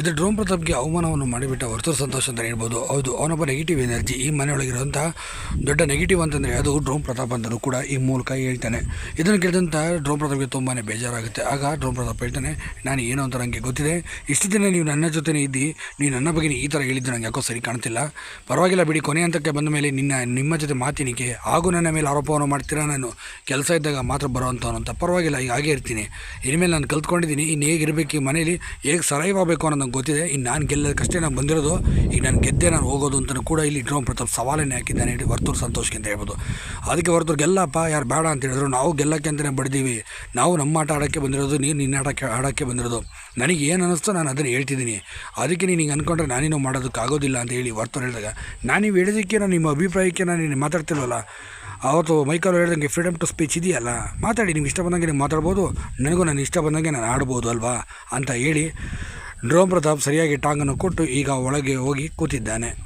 ಇದು ಡ್ರೋನ್ ಪ್ರತಾಪ್ಗೆ ಅವಮಾನವನ್ನು ಮಾಡಿಬಿಟ್ಟ ಹೊರತು ಸಂತೋಷ ಅಂತ ಹೇಳ್ಬೋದು. ಹೌದು, ಅವನೊಬ್ಬ ನೆಗೆಟಿವ್ ಎನರ್ಜಿ ಈ ಮನೆಯೊಳಗಿರುವಂಥ ದೊಡ್ಡ ನೆಗೆಟಿವ್ ಅಂತಂದರೆ ಅದು ಡ್ರೋನ್ ಪ್ರತಾಪ್ ಅಂತಲೂ ಕೂಡ ಈ ಮೂಲಕ ಹೇಳ್ತಾನೆ. ಇದನ್ನು ಕೇಳಿದಂಥ ಡ್ರೋಮ್ ಪ್ರತಾಪ್ಗೆ ತುಂಬಾ ಬೇಜಾರಾಗುತ್ತೆ. ಆಗ ಡ್ರೋನ್ ಪ್ರತಾಪ್ ಹೇಳ್ತಾನೆ, ನಾನು ಏನು ಅಂತ ನನಗೆ ಗೊತ್ತಿದೆ. ಇಷ್ಟು ದಿನ ನೀವು ನನ್ನ ಜೊತೆನೇ ಇದ್ದು ನೀವು ನನ್ನ ಬಗ್ಗೆ ಈ ಥರ ಹೇಳಿದ್ದು ನನಗೆ ಯಾಕೋ ಸರಿ ಕಾಣ್ತಿಲ್ಲ. ಪರವಾಗಿಲ್ಲ ಬಿಡಿ, ಕೊನೆ ಹಂತಕ್ಕೆ ಬಂದ ಮೇಲೆ ನಿನ್ನ, ನಿಮ್ಮ ಜೊತೆ ಮಾತಿನಿಕೆ ಹಾಗೂ ನನ್ನ ಮೇಲೆ ಆರೋಪವನ್ನು ಮಾಡ್ತೀರಾ ನಾನು? ಕೆಲಸ ಇದ್ದಾಗ ಮಾತ್ರ ಬರೋವಂಥವನು ಅಂತ ಪರವಾಗಿಲ್ಲ, ಈಗ ಹಾಗೆ ಇರ್ತೀನಿ. ಇನ್ಮೇಲೆ ನಾನು ಕಲ್ತ್ಕೊಂಡಿದ್ದೀನಿ, ಇನ್ನು ಹೇಗಿರಬೇಕು ಈ ಮನೇಲಿ ಹೇಗೆ ಸಲಹೆ ಆಗಬೇಕು ಅನ್ನೋದು ನಂಗೆ ಗೊತ್ತಿದೆ. ಇನ್ನು ನಾನು ಗೆಲ್ಲೋದಕ್ಕಷ್ಟೇ ನಾನು ಬಂದಿರೋದು. ಈಗ ನಾನು ಗೆದ್ದೆ ನಾನು ಹೋಗೋದು ಅಂತಲೂ ಕೂಡ ಇಲ್ಲಿ ಡ್ರೋಮ್ ಪ್ರತಾಪ್ ಸವಾಲನ್ನೇ ಹಾಕಿದ್ದಾನೆ. ಹೇಳಿ ವರ್ತೂರು ಸಂತೋಷಕ್ಕೆ ಅಂತ ಹೇಳ್ಬೋದು. ಅದಕ್ಕೆ ಹೊರತು ಗೆಲ್ಲಪ್ಪ, ಯಾರು ಬೇಡ ಅಂತ ಹೇಳಿದ್ರು. ನಾವು ಗೆಲ್ಲಕ್ಕೆ ಅಂತಲೇ ಬಡಿದೀವಿ. ನಾವು ನಮ್ಮ ಆಟ ಆಡೋಕ್ಕೆ ಬಂದಿರೋದು, ನೀನು ನಿನ್ನ ಆಟಕ್ಕೆ ಆಡೋಕ್ಕೆ ಬಂದಿರೋದು. ನನಗೆ ಏನು ಅನ್ನಿಸ್ತೋ ನಾನು ಅದನ್ನು ಹೇಳ್ತಿದ್ದೀನಿ. ಅದಕ್ಕೆ ನೀನು ಹಿಂಗೆ ಅಂದ್ಕೊಂಡ್ರೆ ನಾನೇನು ಮಾಡೋದಕ್ಕಾಗೋದಿಲ್ಲ ಅಂತ ಹೇಳಿ ವರ್ತೂರು ಹೇಳಿದಾಗ. ನಾನು ನೀವು ಹೇಳಿದ್ದಕ್ಕೆ ನಾನು ನಿಮ್ಮ ಅಭಿಪ್ರಾಯಕ್ಕೆ ನಾನು ನೀನು ಮಾತಾಡ್ತಿಲ್ವಲ್ಲ? ಅವತ್ತು ಮೈಕಲ್ ಹೇಳ್ದಂಗೆ ಫ್ರೀಡಮ್ ಟು ಸ್ಪೀಚ್ ಇದೆಯಲ್ಲ? ಮಾತಾಡಿ ನಿಮ್ಗೆ ಇಷ್ಟ ಬಂದಂಗೆ ನೀವು ಮಾತಾಡ್ಬೋದು. ನನಗೂ ನಾನು ಇಷ್ಟ ಬಂದಂಗೆ ನಾನು ಆಡ್ಬೋದು ಅಲ್ವಾ? ಅಂತ ಹೇಳಿ ಡ್ರೋನ್ ಪ್ರತಾಪ್ ಸರಿಯಾಗಿ ಟಾಂಗನ್ನು ಕೊಟ್ಟು ಈಗ ಒಳಗೆ ಹೋಗಿ ಕೂತಿದ್ದಾನೆ.